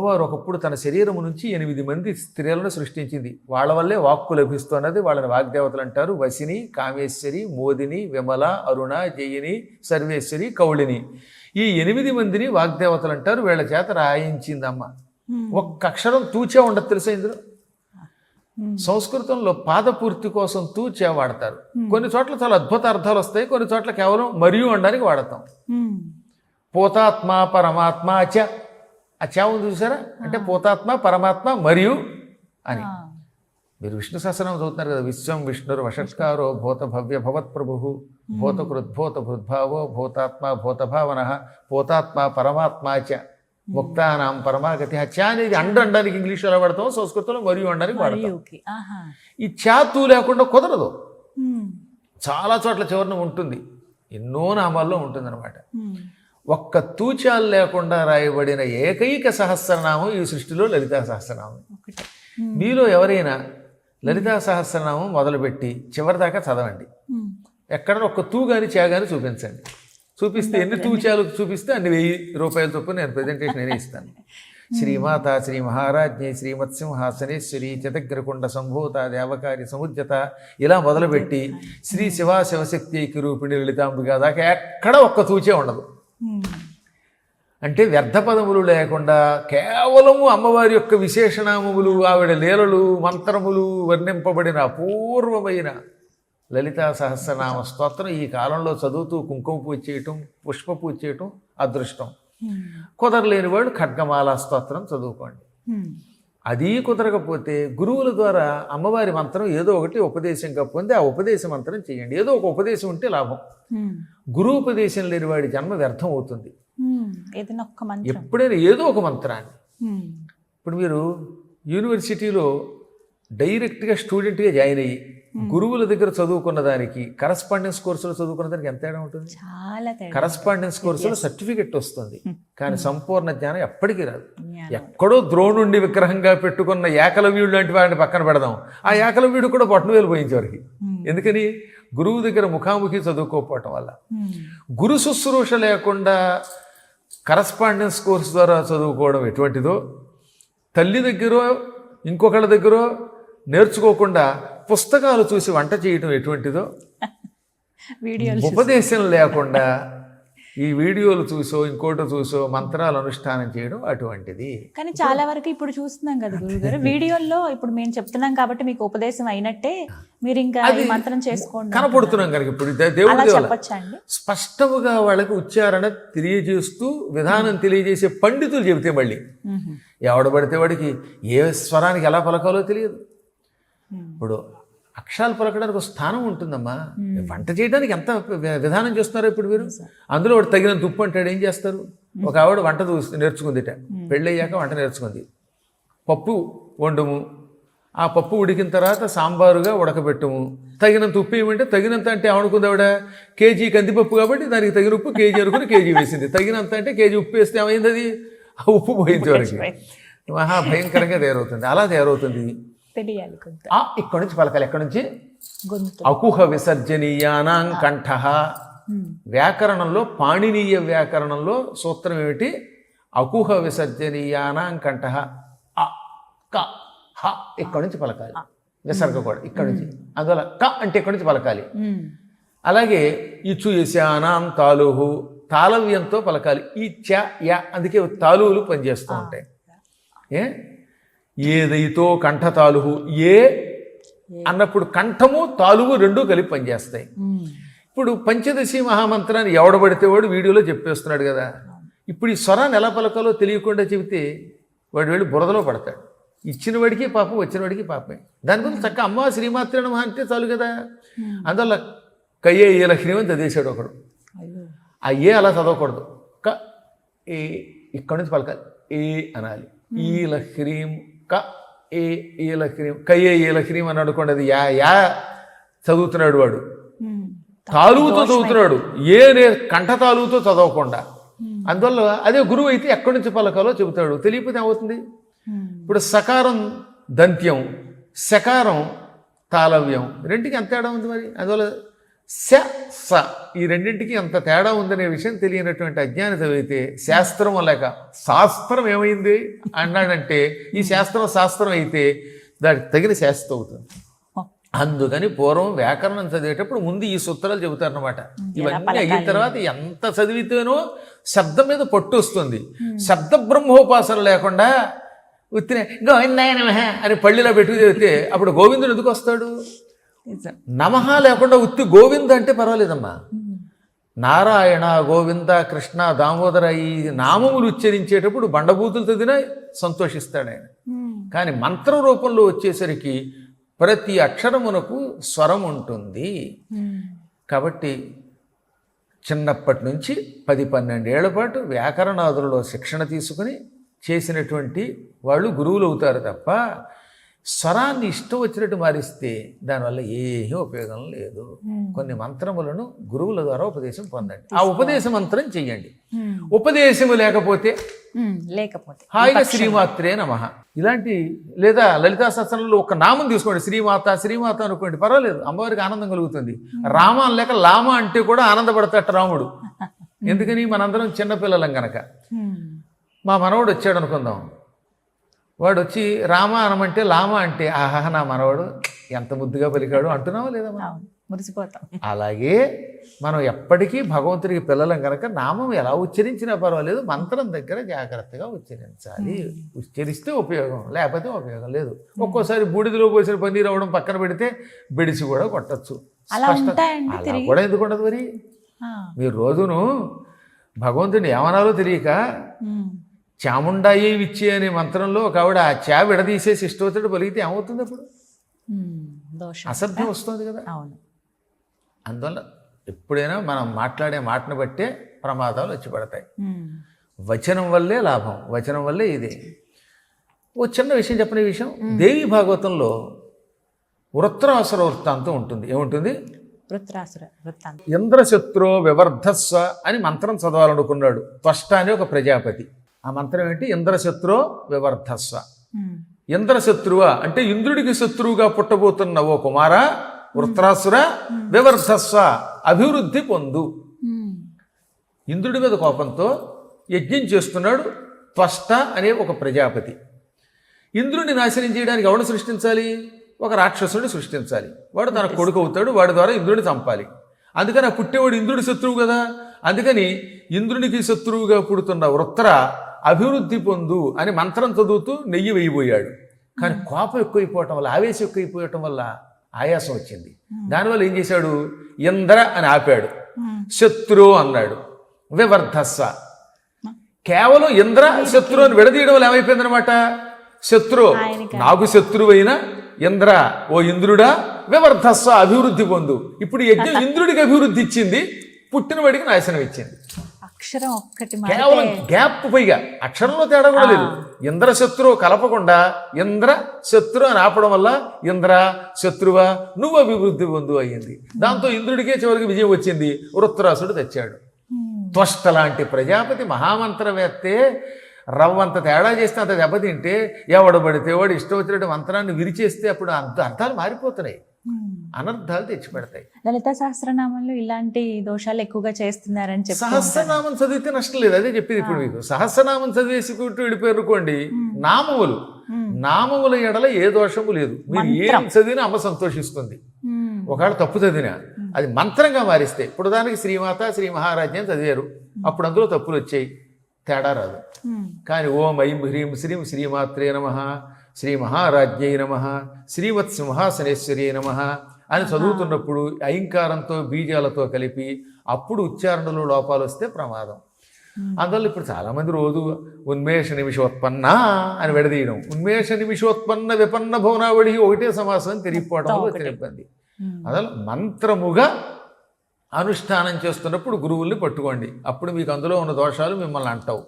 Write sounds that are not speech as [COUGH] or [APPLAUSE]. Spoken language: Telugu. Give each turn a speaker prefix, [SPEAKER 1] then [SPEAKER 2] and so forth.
[SPEAKER 1] అమ్మవారు ఒకప్పుడు తన శరీరం నుంచి ఎనిమిది మంది స్త్రీలను సృష్టించింది. వాళ్ళ వల్లే వాక్కు లభిస్తున్నది. వాళ్ళని వాగ్దేవతలు అంటారు. వసిని కామేశ్వరి మోదిని విమల అరుణ జయిని సర్వేశ్వరి కౌళిని. ఈ ఎనిమిది మందిని వాగ్దేవతలు అంటారు. వీళ్ళ చేత రాయించింది అమ్మ ఒక్క అక్షరం తూచే ఉండదు తెలుసా ఇందులో? సంస్కృతంలో పాదపూర్తి కోసం తూచే వాడతారు. కొన్ని చోట్ల చాలా అద్భుత అర్థాలు వస్తాయి. కొన్ని చోట్ల కేవలం మరియు అనడానికి వాడతాం. పోతాత్మ పరమాత్మ చ ఆ చ ఉంది చూసారా అంటే పోతాత్మ పరమాత్మ మరియు అని. మీరు విష్ణు సహస్రనామం చదువుతున్నారు కదా విశ్వం విష్ణురు వషట్కారో భూత భవ్య భవత్ ప్రభు భూత కృద్భూత భృద్భావో భూతాత్మ భూతభావన పోతాత్మ పరమాత్మ చ ముక్తానాం పరమాగతి చ అనేది అండ అనడానికి ఇంగ్లీష్లో వాడతాం సంస్కృతంలో మరియు అనడానికి వాడతాం. ఈ చాతు లేకుండా కుదరదు. చాలా చోట్ల చివరన ఉంటుంది. ఎన్నో నామాల్లో ఉంటుందన్నమాట. ఒక్క తూచాలు లేకుండా రాయబడిన ఏకైక సహస్రనామం ఈ సృష్టిలో లలితా సహస్రనామం. మీలో ఎవరైనా లలితా సహస్రనామం మొదలుపెట్టి చివరిదాకా చదవండి. ఎక్కడ ఒక్క తూ గాని చే గాని చూపించండి. చూపిస్తే ఎన్ని తూచాలు చూపిస్తే అన్ని వెయ్యి రూపాయల చొప్పున నేను ప్రజెంటేషన్ నేనే ఇస్తాను. [LAUGHS] శ్రీమాత శ్రీ మహారాజ్ఞి శ్రీమత్సింహాసనేశ్వరి చతగ్రకుండ సంభూత దేవకారి సముద్యత ఇలా మొదలుపెట్టి శ్రీ శివ శివశక్తి ఐక్య రూపిణి లలితాంబిక దాకా ఎక్కడ ఒక్క తూచే ఉండదు. అంటే వ్యర్థ పదములు లేకుండా కేవలము అమ్మవారి యొక్క విశేషనామములు ఆవిడ లీలలు మంత్రములు వర్ణింపబడిన అపూర్వమైన లలితా సహస్రనామ స్తోత్రం ఈ కాలంలో చదువుతూ కుంకుమ పూజ చేయటం పుష్ప పూజ చేయటం అదృష్టం. కుదరలేని వాడు ఖడ్గమాల స్తోత్రం చదువుకోండి. అది కుదరకపోతే గురువుల ద్వారా అమ్మవారి మంత్రం ఏదో ఒకటి ఉపదేశంగా పొంది ఆ ఉపదేశ మంత్రం చేయండి. ఏదో ఒక ఉపదేశం ఉంటే లాభం. గురువుపదేశం లేని వాడి జన్మ వ్యర్థం అవుతుంది. ఎప్పుడైనా ఏదో ఒక మంత్రాన్ని. ఇప్పుడు మీరు యూనివర్సిటీలో డైరెక్ట్గా స్టూడెంట్గా జాయిన్ అయ్యి గురువుల దగ్గర చదువుకున్న దానికి కరస్పాండెన్స్ కోర్సులో చదువుకున్న దానికి ఎంత తేడా ఉంటుంది?
[SPEAKER 2] చాలా
[SPEAKER 1] కరస్పాండెన్స్ కోర్సులో సర్టిఫికెట్ వస్తుంది. కానీ సంపూర్ణ జ్ఞానం ఎప్పటికీ రాదు. ఎక్కడో ద్రోణుండి విగ్రహంగా పెట్టుకున్న ఏకలవ్యుడు లాంటి వాడిని పక్కన పెడదాం. ఆ ఏకలవ్యుడు కూడా బొట్టను వేలు పోయించేవారికి ఎందుకని? గురువు దగ్గర ముఖాముఖి చదువుకోకపోవటం వల్ల. గురు శుశ్రూష లేకుండా కరస్పాండెన్స్ కోర్సు ద్వారా చదువుకోవడం ఎటువంటిదో తల్లి దగ్గర ఇంకొకళ్ళ దగ్గర నేర్చుకోకుండా పుస్తకాలు చూసి వంట చేయటం ఎటువంటిదో?
[SPEAKER 2] వీడియోలు
[SPEAKER 1] ఉపదేశం లేకుండా ఈ వీడియోలు చూసో ఇంకోటి చూసో మంత్రాలు అనుష్ఠానం చేయడం అటువంటిది.
[SPEAKER 2] కానీ చాలా వరకు ఇప్పుడు చూస్తున్నాం కదా గురుగారు. [LAUGHS] వీడియోల్లో ఇప్పుడు మేము చెప్తున్నాం కాబట్టి మీకు ఉపదేశం అయినట్టే మీరు ఇంకా మంత్రం చేసుకోండి
[SPEAKER 1] కనపడుతున్నాం కనుక ఇప్పుడు దేవుడి స్పష్టముగా వాళ్ళకి ఉచ్చారణ తెలియజేస్తూ విధానం తెలియజేసే పండితులు చెబితే మళ్ళీ.
[SPEAKER 2] ఉహు,
[SPEAKER 1] ఎవడ పడితే వాడికి ఏ స్వరానికి ఎలా పలకాలో తెలియదు. ఇప్పుడు అక్షరాలు పలకడానికి ఒక స్థానం ఉంటుందమ్మా. వంట చేయడానికి ఎంత విధానం చేస్తున్నారో ఇప్పుడు మీరు అందులో వాడు తగినంత ఉప్పు అంటాడు ఏం చేస్తారు? ఒక ఆవిడ వంట చూసి నేర్చుకుందిట. పెళ్ళయ్యాక వంట నేర్చుకుంది. పప్పు వండుము. ఆ పప్పు ఉడికిన తర్వాత సాంబారుగా ఉడకబెట్టుము. తగినంత ఉప్పు ఏమంటే తగినంత అంటే ఏమనుకుంది ఆవిడ? కేజీ కందిపప్పు కాబట్టి దానికి తగిన ఉప్పు కేజీ అనుకుని కేజీ వేసింది. తగినంత అంటే కేజీ ఉప్పు వేస్తే ఏమైంది అది? ఆ ఉప్పు పోయింది వరకు మహా భయంకరంగా తయారవుతుంది. అలా తయారవుతుంది.
[SPEAKER 2] తెలియాలి కొంత.
[SPEAKER 1] ఇక్కడి నుంచి పలకాలి. ఎక్కడి నుంచి?
[SPEAKER 2] గొంతు.
[SPEAKER 1] అకుహ విసర్జనీయానాం కంఠ. వ్యాకరణంలో పాణినీయ వ్యాకరణంలో సూత్రం ఏమిటి? అకుహ విసర్జనీయానాం కంఠ. అ క హ ఇక్కడి నుంచి పలకాలి. విసర్గ కూడా ఇక్కడి నుంచి. అందువల్ల క అంటే ఇక్కడి నుంచి పలకాలి. అలాగే ఇచ్చు యశానాం తాలుహు తాళవ్యంతో పలకాలి. ఈ చ యా అందుకే తాలువులు పనిచేస్తూ ఉంటాయి. ఏ? ఏదైతో కంఠ తాలుహు? ఏ అన్నప్పుడు కంఠము తాలువు రెండు కలిపి పనిచేస్తాయి. ఇప్పుడు పంచదశి మహామంత్రాన్ని ఎవడబడితే వాడు వీడియోలో చెప్పేస్తున్నాడు కదా. ఇప్పుడు ఈ స్వరాన్ని ఎలా పలకాలో తెలియకుండా చెబితే వాడు వెళ్ళి బురదలో పడతాడు. ఇచ్చిన వాడికి పాపం వచ్చిన వాడికి పాపమే. దాని గురించి చక్క అమ్మ శ్రీమాత్రే నమః అంటే చాలు కదా. అందువల్ల కయ్యే ఏ లక్ష్మీ అని చదివేశాడు ఒకడు.
[SPEAKER 2] అయ్యో.
[SPEAKER 1] ఆ ఏ అలా చదవకూడదు. క ఏ ఇక్కడి నుంచి పలకాలి. ఏ అనాలి. ఈ లహ్రీం క ఏ ఏ లహ్రీం కయ్యే ఏ లహ్రీం అని అనుకోండి అది యా యా చదువుతున్నాడు వాడు.
[SPEAKER 2] ఉమ్,
[SPEAKER 1] తాలువుతో చదువుతున్నాడు. ఏ నే కంఠ తాలువుతో చదవకుండా. అందువల్ల అదే గురువు అయితే ఎక్కడి నుంచి పలకాలో చెబుతాడు. తెలియకపోతే ఏమవుతుంది? ఇప్పుడు సకారం దంత్యం శకారం తాళవ్యం రెండుకి ఎంత తేడా ఉంది మరి? అందువల్ల శ స. ఈ రెండింటికి ఎంత తేడా ఉందనే విషయం తెలియనటువంటి అజ్ఞాని చదివితే శాస్త్రం లేక శాస్త్రం ఏమైంది అన్నాడంటే ఈ శాస్త్రం శాస్త్రం అయితే దానికి తగిన శాస్త్రం అవుతుంది. అందుకని పూర్వం వ్యాకరణం చదివేటప్పుడు ముందు ఈ సూత్రాలు చెబుతారనమాట ఇవన్నీ అయిన తర్వాత ఎంత చదివితేనో శబ్దం మీద పట్టు వస్తుంది. శబ్ద బ్రహ్మోపాసన లేకుండా ఉత్తినే గోవిందాయ నమః అని పళ్ళిలో పెట్టుకు చదివితే అప్పుడు గోవిందుడు ఎందుకు వస్తాడు? నమః లేకుండా ఉత్తి గోవింద అంటే పర్వాలేదమ్మా. నారాయణ గోవింద కృష్ణ దామోదర ఈ నామములు ఉచ్చరించేటప్పుడు బండబూతులు చదివినా సంతోషిస్తాడు ఆయన. కానీ మంత్ర రూపంలో వచ్చేసరికి ప్రతి అక్షరమునకు స్వరం ఉంటుంది. కాబట్టి చిన్నప్పటి నుంచి పది పన్నెండేళ్ళ పాటు వ్యాకరణాదులలో శిక్షణ తీసుకుని చేసినటువంటి వాళ్ళు గురువులు అవుతారు తప్ప స్వరాన్ని ఇష్టం వచ్చినట్టు మారిస్తే దానివల్ల ఏమీ ఉపయోగం లేదు. కొన్ని మంత్రములను గురువుల ద్వారా ఉపదేశం పొందండి. ఆ ఉపదేశ మంత్రం చెయ్యండి. ఉపదేశము లేకపోతే.
[SPEAKER 2] లేకపోతే
[SPEAKER 1] హాయిగా శ్రీమాత్రే నమ. ఇలాంటి లేదా లలితా సత్సనంలో ఒక నామం తీసుకోండి. శ్రీమాత శ్రీమాత అనుకోండి. పర్వాలేదు అమ్మవారికి ఆనందం కలుగుతుంది. రామ లేక లామ అంటే కూడా ఆనందపడతాట రాముడు. [LAUGHS] ఎందుకని? మనందరం చిన్నపిల్లలం గనక. మా మనవడు వచ్చాడు అనుకుందాం. వాడు వచ్చి రామ అనమంటే లామ అంటే ఆహా నా మనవడు ఎంత ముద్దుగా పలికాడు అంటున్నావా లేదా మనం?
[SPEAKER 2] మురిసిపోతాం
[SPEAKER 1] అలాగే మనం ఎప్పటికీ భగవంతుడికి పిల్లలం కనుక నామం ఎలా ఉచ్చరించినా పర్వాలేదు మంత్రం దగ్గర జాగ్రత్తగా ఉచ్చరించాలి ఉచ్చరిస్తే ఉపయోగం లేకపోతే ఉపయోగం లేదు ఒక్కోసారి బూడిదలో పోసిన పన్నీర్ అవ్వడం పక్కన పెడితే బెడిసి కూడా కొట్టచ్చు
[SPEAKER 2] అలా?
[SPEAKER 1] కూడా ఎందుకు ఉండదు మరి. మీరు రోజును భగవంతుని ఏమనాలో తెలియక. చాముండాయి విచ్చి అనే మంత్రంలో ఒక ఆవిడ ఆ చా విడదీసేసి ఇష్టవచ్చుడు పలిగితే ఏమవుతుంది అప్పుడు? అసభ్యం వస్తుంది కదా.
[SPEAKER 2] అవును.
[SPEAKER 1] అందువల్ల ఎప్పుడైనా మనం మాట్లాడే మాటను బట్టే ప్రమాదాలు వచ్చి పడతాయి. వచనం వల్లే లాభం వచనం వల్లే ఇదే. ఓ చిన్న విషయం చెప్పిన విషయం. దేవి భాగవతంలో వృత్రాసుర వృత్తాంతం ఉంటుంది. ఏముంటుంది?
[SPEAKER 2] వృత్రాసుర వృత్తాంతం.
[SPEAKER 1] ఇంద్రశత్రో వివర్ధస్వ అని మంత్రం చదవాలనుకున్నాడు. త్వష్ట అని ఒక ప్రజాపతి. ఆ మంత్రం ఏంటి? ఇంద్రశత్రో వివర్ధస్వ. ఇంద్రశత్రువ అంటే ఇంద్రుడికి శత్రువుగా పుట్టబోతున్న ఓ కుమార వృత్రాసుర వివర్ధస్వ అభివృద్ధి పొందు. ఇంద్రుడి మీద కోపంతో యజ్ఞం చేస్తున్నాడు త్వష్ట అనే ఒక ప్రజాపతి. ఇంద్రుడిని నాశనం చేయడానికి ఎవడు సృష్టించాలి? ఒక రాక్షసుడిని సృష్టించాలి. వాడు తన కొడుకు అవుతాడు వాడి ద్వారా ఇంద్రుడిని చంపాలి. అందుకని ఆ పుట్టేవాడు ఇంద్రుడి శత్రువు కదా? అందుకని ఇంద్రునికి శత్రువుగా పుడుతున్న వృత్ర అభివృద్ధి పొందు అని మంత్రం చదువుతూ నెయ్యి వేయబోయాడు. కానీ కోపం ఎక్కువైపోవటం వల్ల ఆవేశం ఎక్కువైపోవటం వల్ల ఆయాసం వచ్చింది. దానివల్ల ఏం చేశాడు? ఇంద్ర అని ఆపాడు. శత్రు అన్నాడు. వివర్ధస్వ కేవలం ఇంద్ర శత్రు అని విడదీయడం వల్ల ఏమైపోయిందనమాట శత్రు నాకు శత్రువైన ఇంద్ర ఓ ఇంద్రుడా? వివర్ధస్వ అభివృద్ధి పొందు. ఇప్పుడు యజ్ఞం [LAUGHS] ఇంద్రుడికి అభివృద్ధి ఇచ్చింది పుట్టినవాడికి నాశనం ఇచ్చింది.
[SPEAKER 2] అక్షరం ఒక్కటి
[SPEAKER 1] కేవలం గ్యాప్ పైగా. అక్షరంలో తేడా కూడా లేదు. ఇంద్ర శత్రువు కలపకుండా ఇంద్ర శత్రు అని ఆపడం వల్ల ఇంద్ర శత్రువా నువ్వు అభివృద్ధి పొందు అయ్యింది. దాంతో ఇంద్రుడికే చివరికి విజయం వచ్చింది. వృత్తరాసుడు తెచ్చాడు. త్వష్ట లాంటి ప్రజాపతి మహామంత్రవేత్తే రవ్వంత తేడా చేస్తే అంత దెబ్బతింటే ఎవడు పడితే వాడు ఇష్టం వచ్చినట్టు మంత్రాన్ని విరిచేస్తే అప్పుడు అంత అర్థాలు మారిపోతున్నాయి. అనర్థాలు తెచ్చిపెడతాయి.
[SPEAKER 2] లలిత సహస్రనామంలో ఇలాంటి దోషాలు ఎక్కువగా చేస్తున్నారని చెప్పి
[SPEAKER 1] సహస్రనామం చదివితే నష్టం లేదు. అదే చెప్పింది ఇప్పుడు మీకు. సహస్రనామం చదివేసుకుంటూ వెళ్ళిపోయారు అనుకోండి నామములు. నామముల ఎడల ఏ దోషము లేదు. మీరు ఏం చదివినా అమ్మ సంతోషిస్తుంది. ఒకవేళ తప్పు చదివినా అది మంత్రంగా మారిస్తే ఇప్పుడు దానికి శ్రీమాత శ్రీ మహారాజ్యం చదివారు. అప్పుడు అందులో తప్పులు వచ్చాయి. తేడా రాదు. కానీ ఓం ఐం హ్రీం శ్రీం శ్రీమాత్రే నమ. శ్రీ మహారాజ్ఞై నమ శ్రీమత్ సింహాసనేశ్వరి నమ అని చదువుతున్నప్పుడు ఐంకారంతో బీజాలతో కలిపి అప్పుడు ఉచ్చారణలో లోపాలు వస్తే ప్రమాదం. అందువల్ల ఇప్పుడు చాలామంది రోజు ఉన్మేష నిమిషోత్పన్న అని విడదీయడం. ఉన్మేష నిమిషోత్పన్న విపన్న భువనావళి ఒకటే సమాసం వల్ల వచ్చిన ఇబ్బంది. అందువల్ల మంత్రముగా అనుష్ఠానం చేస్తున్నప్పుడు గురువుల్ని పట్టుకోండి. అప్పుడు మీకు అందులో ఉన్న దోషాలు మిమ్మల్ని అంటావు.